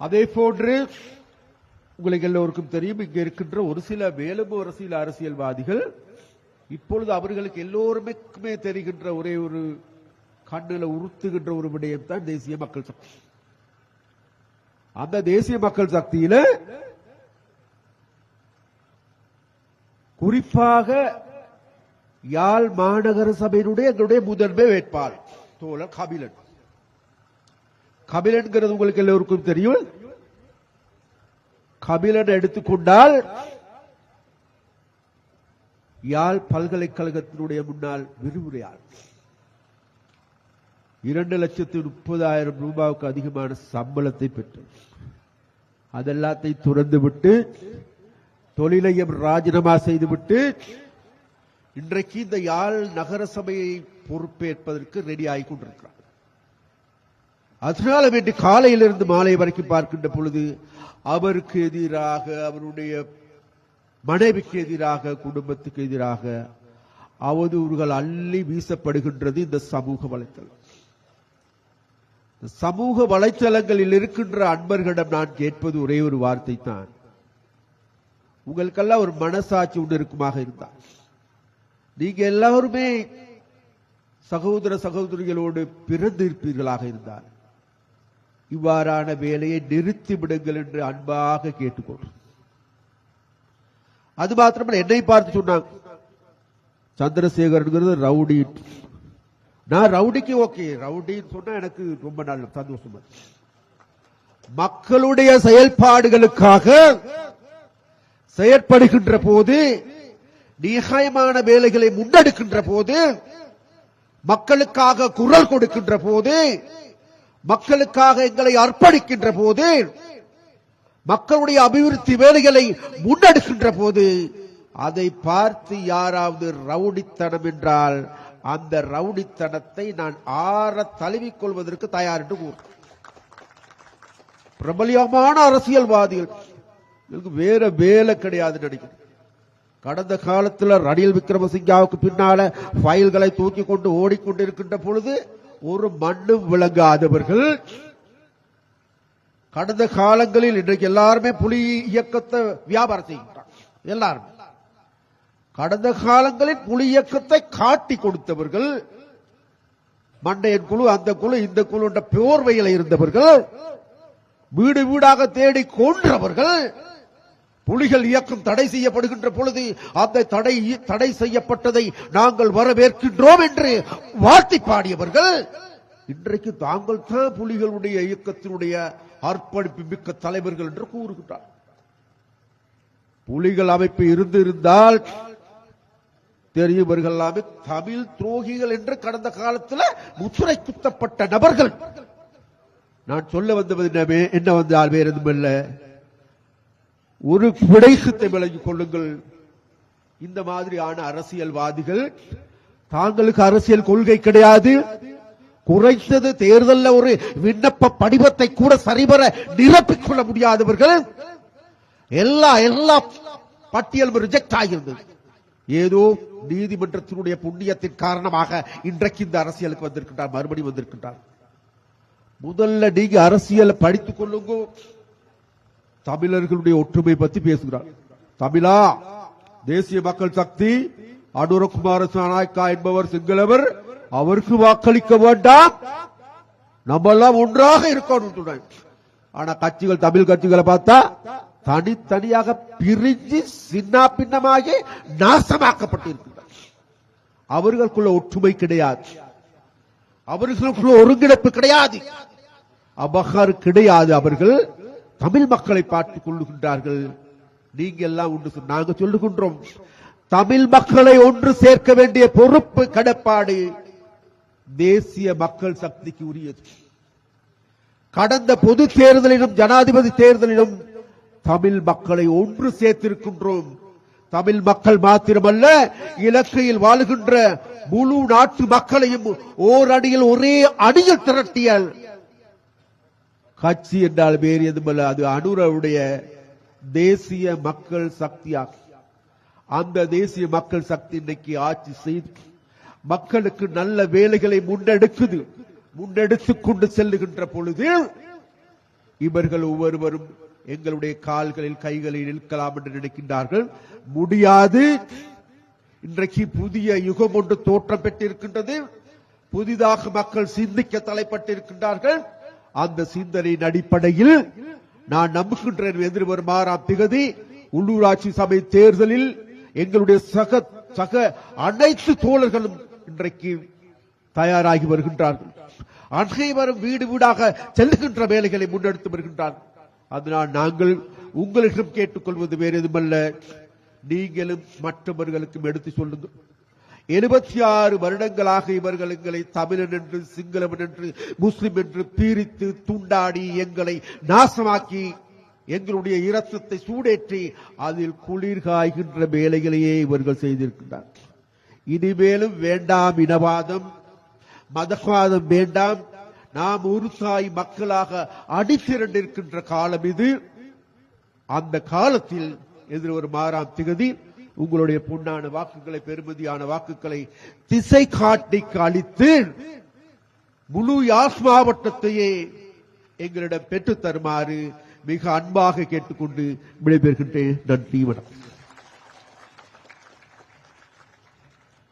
அதே போன்று உங்களுக்கு எல்லோருக்கும் தெரியும் இங்க இருக்கின்ற ஒரு சில மேலும் ஒரு சில அரசியல்வாதிகள் இப்பொழுது அவர்களுக்கு எல்லோருமே தெரிகின்ற ஒரே ஒரு கண்ணில் உறுத்துகின்ற ஒரு விடயம் தான் தேசிய மக்கள் சக்தி. அந்த தேசிய மக்கள் சக்தியில குறிப்பாக யாழ் மாநகர சபையினுடைய எங்களுடைய முதன்மை வேட்பாளர் தோழர் கபிலன். கபிலன்கிறது உங்களுக்கு எல்லோருக்கும் தெரியும். கபிலன் எடுத்துக்கொண்டால் யாழ் பல்கலைக்கழகத்தினுடைய முன்னால் விரிவுரையாள் இரண்டு லட்சத்து முப்பதாயிரம் ரூபாவுக்கு அதிகமான சம்பளத்தை பெற்று அதெல்லாத்தையும் துறந்து விட்டு தொழிலையும் ராஜினாமா செய்துவிட்டு இன்றைக்கு இந்த யாழ் நகர சபையை பொறுப்பேற்பதற்கு ரெடி ஆகி கொண்டிருக்கிறார். அதனால வேண்டி காலையிலிருந்து மாலை வரைக்கும் பார்க்கின்ற பொழுது அவருக்கு எதிராக அவருடைய மனைவிக்கு எதிராக குடும்பத்துக்கு எதிராக அவதூறுகள் அள்ளி வீசப்படுகின்றது இந்த சமூக வலைத்தளம். சமூக வலைத்தளங்களில் இருக்கின்ற அன்பர்களிடம் நான் கேட்பது ஒரே ஒரு வார்த்தை தான் உங்களுக்கெல்லாம் ஒரு மனசாட்சி ஒன்று இருக்குமாக இருந்தால். நீங்க எல்லாருமே சகோதர சகோதரிகளோடு பிறந்திருப்பீர்களாக இருந்தால். இவ்வாறான வேலையை நிறுத்தி விடுங்கள் என்று அன்பாக கேட்டுக்கொள்றேன் அது மாத்திரமல்ல என்னை பார்த்து சொன்னாங்க. சந்திரசேகர்ங்கிறது ரவுடி. நான் ரவுடிக்கு ஓகே. ரவுடின்னு சொன்னா எனக்கு ரொம்ப நல்ல சந்தோஷமா மக்களுடைய செயல்பாடுகளுக்காக செயற்படுகின்ற போது நியாயமான வேலைகளை முன்னெடுக்கின்ற போது மக்களுக்காக குரல் கொடுக்கின்ற போது மக்களுக்காக எங்களை அர்ப்பணிக்கின்ற போது மக்களுடைய அபிவிருத்தி வேலைகளை முன்னெடுக்கின்ற போது அதை பார்த்து யாராவது ரவுடித்தனம் என்றால் அந்த ரவுடித்தனத்தை நான் ஆற தழுவிக் கொள்வதற்கு தயார் என்று கூறு பிரபலியமான அரசியல்வாதிகள். வேற வேலை கிடையாது நினைக்கிறேன். கடந்த காலத்துல ரணில் விக்ரமசிங்காவுக்கு பின்னால ஃபைல்களை தூக்கி கொண்டு ஓடிக்கொண்டிருக்கின்ற பொழுது ஒரு மண்ணும் விளங்காதவர்கள் கடந்த காலங்களில் இன்றைக்கு எல்லாருமே புலி இயக்கத்தை வியாபாரம் செய்கின்றாங்க எல்லாரும். கடந்த காலங்களில் புலி இயக்கத்தை காட்டி கொடுத்தவர்கள் மண்டையன் குழு அந்த குழு இந்த குழு என்ற போர்வையில் இருந்தவர்கள் வீடு வீடாக தேடி கொன்றவர்கள் புலிகள் இயக்கம் தடை செய்யப்படுகின்ற பொழுது அந்த தடை தடை செய்யப்பட்டதை நாங்கள் வரவேற்கின்றோம் என்று வாழ்த்தி பாடியவர்கள். இன்றைக்கு தாங்கள் தான் புலிகளுடைய இயக்கத்தினுடைய அர்ப்பணிப்பு மிக்க தலைவர்கள் என்று கூறுகின்றார். புலிகள் அமைப்பு இருந்திருந்தால் தெரியவர்கள் எல்லாமே தமிழ் துரோகிகள் என்று கடந்த காலத்தில் முத்துரை குத்தப்பட்ட நபர்கள். நான் சொல்ல வந்தது என்னவே என்ன வந்தால் வேறு எதுவும் இல்லை. ஒரு குடைசத்தை விலகிக் கொள்ளுங்கள். இந்த மாதிரியான அரசியல்வாதிகள் தாங்களுக்கு அரசியல் கொள்கை கிடையாது. குறைந்தது தேர்தலில் ஒரு விண்ணப்ப படிவத்தை கூட சரிபெற நிரப்பிக் கொள்ள முடியாதவர்கள் எல்லா எல்லா பட்டியலும் ரிஜெக்ட் ஆகியிருந்தது ஏதோ நீதிமன்றத்தினுடைய புண்ணியத்தின் காரணமாக இன்றைக்கு இந்த அரசியலுக்கு வந்திருக்கின்றார் மறுபடியும் வந்திருக்கின்றார். முதல்ல நீங்க அரசியலை படித்துக் கொள்ளுங்க. தமிழர்களுடைய ஒற்றுமை பத்தி பேசுகிறார். தமிழா தேசிய மக்கள் சக்தி அனுரகுமார நாயக்கா என்பவர் சிங்களவர் அவருக்கு வாக்களிக்க வேண்டாம். நம்ம எல்லாம் ஒன்றாக இருக்கணும் ஆனா கட்சிகள் தமிழ் கட்சிகளை பார்த்தா தனித்தனியாக பிரிஞ்சு சின்ன பின்னமாகி நாசமாக்கப்பட்டிருக்கின்றன அவர்களுக்குள்ள ஒற்றுமை கிடையாது. அவர்களுக்குள்ள ஒருங்கிணைப்பு கிடையாது. அபகார் கிடையாது அவர்கள். தமிழ் மக்களை பார்த்துக் கொள்ளுகின்றார்கள். நீங்க எல்லாம் ஒன்று சொல்~ நாங்க சொல்லுகின்றோம். தமிழ் மக்களை ஒன்று சேர்க்க வேண்டிய பொறுப்பு கடப்பாடு. தேசிய மக்கள் சக்திக்கு உரியது. கடந்த பொது தேர்தலிலும் ஜனாதிபதி தேர்தலிலும் தமிழ் மக்களை ஒன்று சேர்த்திருக்கின்றோம். தமிழ் மக்கள் மாத்திரமல்ல இலக்கையில் வாழுகின்ற முழு நாட்டு மக்களையும் ஓரடியில் ஒரே அணியில் திரட்டிய கட்சி என்றால் வேறு எதுமல்ல அது அனுரவுடைய தேசிய மக்கள் சக்தியாக அந்த தேசிய மக்கள் சக்தி இன்னைக்கு ஆட்சி செய்து மக்களுக்கு நல்ல வேலைகளை முன்னெடுக்குது. முன்னெடுத்து கொண்டு செல்லுகின்ற பொழுது இவர்கள் ஒவ்வொருவரும் எங்களுடைய கால்களில் கைகளில் நிற்கலாம் என்று நினைக்கின்றார்கள். முடியாது. இன்றைக்கு புதிய யுகம் ஒன்று தோற்றம் பெற்றிருக்கின்றது புதிதாக மக்கள் சிந்திக்க தலைப்பட்டிருக்கின்றார்கள். அந்த சிந்தனையின் அடிப்படையில் நான் நம்புகின்றேன் எதிர்வரும் திகதி. உள்ளூராட்சி சபை தேர்தலில் எங்களுடைய சக சக அனைத்து தோழர்களும் இன்றைக்கு தயாராகி வருகின்றார்கள். அனைவரும் வீடு வீடாக செல்லுகின்ற வேலைகளை முன்னெடுத்து வருகின்றார்கள் அதனால் நாங்கள் உங்களிடம் கேட்டுக்கொள்வது வேறு எதுமல்ல நீங்களும் மற்றவர்களுக்கும் எடுத்து சொல்லுங்கள். எழுபத்தி ஆறு வருடங்களாக இவர்கள் எங்களை தமிழன் என்று சிங்களவன் என்று முஸ்லிம் என்று பீரித்து துண்டாடி எங்களை நாசமாக்கி எங்களுடைய இரத்தத்தை சூடேற்றி அதில் குளிர் காய்கின்ற வேலைகளையே இவர்கள் செய்திருக்கிறார்கள் இனிமேலும் வேண்டாம் இனவாதம் மதவாதம் வேண்டாம். நாம் உருசாய் மக்களாக அடித்திரண்டிருக்கின்ற காலம் இது. அந்த காலத்தில் எதிர்வரும் ஆறாம் திகதி உங்களுடைய பொன்னான வாக்குகளை பெருமதியான வாக்குகளை திசை காட்டி அளித்து முழு யாஸ் மாவட்டத்தையே எங்களிடம் பெற்றுத் தருமாறு மிக அன்பாக கேட்டுக்கொண்டு விடைபெறுகின்றேன். நன்றி வணக்கம்.